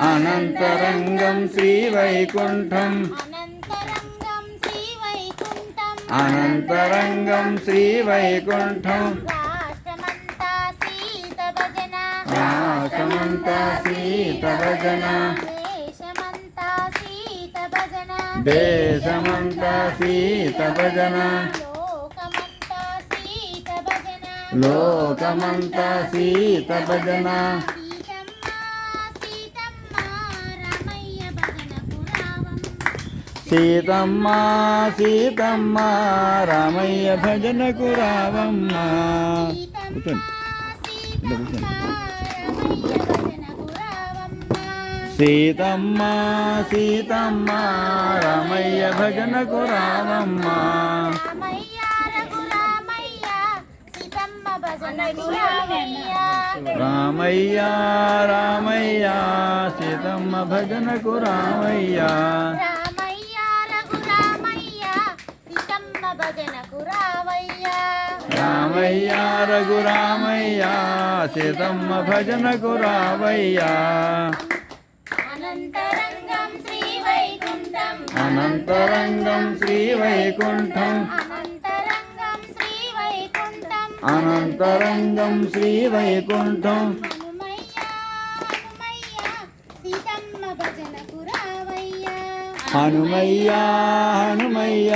అనంతరంగం అనంతరంగం శ్రీవైకుంఠం. అనంతరంగం సీత భజన. రాసమంతా సీత భజన. దేశమంతా సీత భజన. దేశమంతా సీత భజన. లోకమంతా సీత భజన లోకమంతా సీత భజన సీతమ్మ సీతమ్మ రామయ్య భజనకు రావమ్మ. సీతమ్మ సీతమ్మ సీతమ్మ రామయ్య భజనకు రావమ్మ. రామయ్య రామయ్య సీతమ్మ భజనకు రామయ్య రామయ్య రఘురామయ్య సీతమ్మ భజనకు రావయ్య రామయ్య రఘురామయ్య సీతమ్మ భజనకు రావయ్య అనంతరంగం శ్రీ వైకుంఠం. అనంతరంగం శ్రీ వైకుంఠం అనంతరంగం శ్రీ వైకుంఠం అనంతరంగం శ్రీ వైకుంఠం హనుమయ్య హనుమయ్య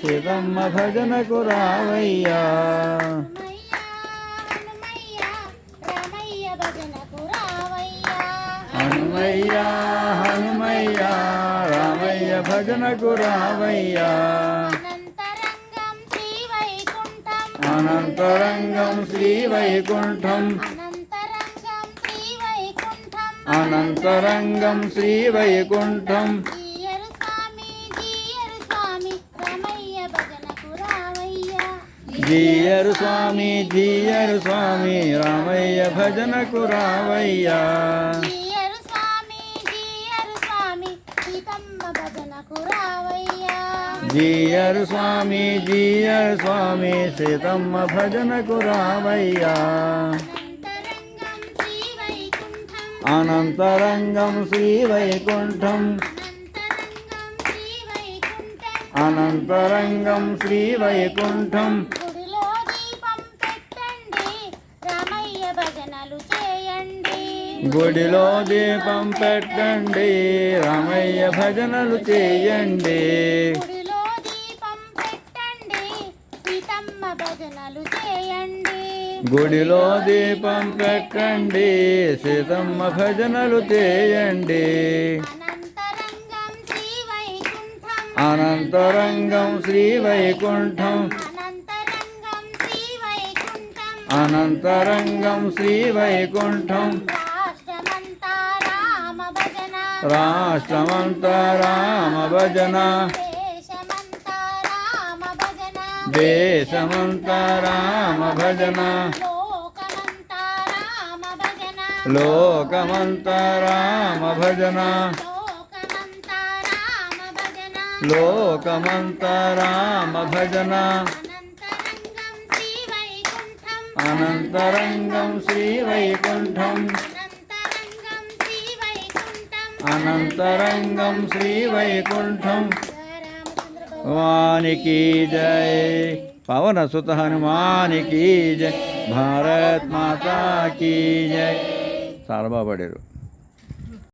సీతమ్మ భజనకు రావయ్య. హనుమయ్య హనుమయ్య రామయ్య భజనకు రావయ్య. అనంతరంగం శ్రీ వైకుంఠం అనంతరంగం శ్రీ వైకుంఠం అనంతరంగం శ్రీ వైకుంఠం అనంతరంగం శ్రీ వైకుంఠం జీయరు స్వామి జీయరు స్వామి రమయ్య భజనకు రావయ్య జీయరు స్వామి జీయరు స్వామి రామయ్య భజనకు రావయ్య జీయరు స్వామి జీయరు స్వామి సీతమ్మ భజనకు రావయ్య జీయరు స్వామి జీయరు స్వామి సీతమ్మ భజనకు రావయ్య అనంతరంగం శ్రీ వైకుంఠం అనంతరంగం శ్రీ వైకుంఠం అనంతరంగం శ్రీ వైకుంఠం అనంతరంగం శ్రీ వైకుంఠం గుడిలో దీపం పెట్టండి రామయ్య భజనలు చేయండి గుడిలో దీపం పెట్టండి రామయ్య భజనలు చేయండి. గుడిలో దీపం పెట్టండి సీతమ్మ భజనలు చేయండి. గుడిలో దీపం పెట్టండి సీతమ్మ భజనలు చేయండి. అనంతరంగం శ్రీ వైకుంఠం. అనంతరంగం శ్రీ వైకుంఠం. అనంతరంగం శ్రీ వైకుంఠం అనంతరంగం శ్రీ వైకుంఠం రాష్ట్రమంతా రామ భజన రాష్ట్రమంతా రామ భజన దేశమంతా రామ భజన లోకమంతా రామ భజన లోకమంతా రామ భజన అనంతరంగం శ్రీ వైకుంఠం అనంతరంగం శ్రీ వైకుంఠం వానికి జయ పవన సుత హనుమానికి జయ భారత్ మాతా కీ జయ చాలా బాగా పాడారు.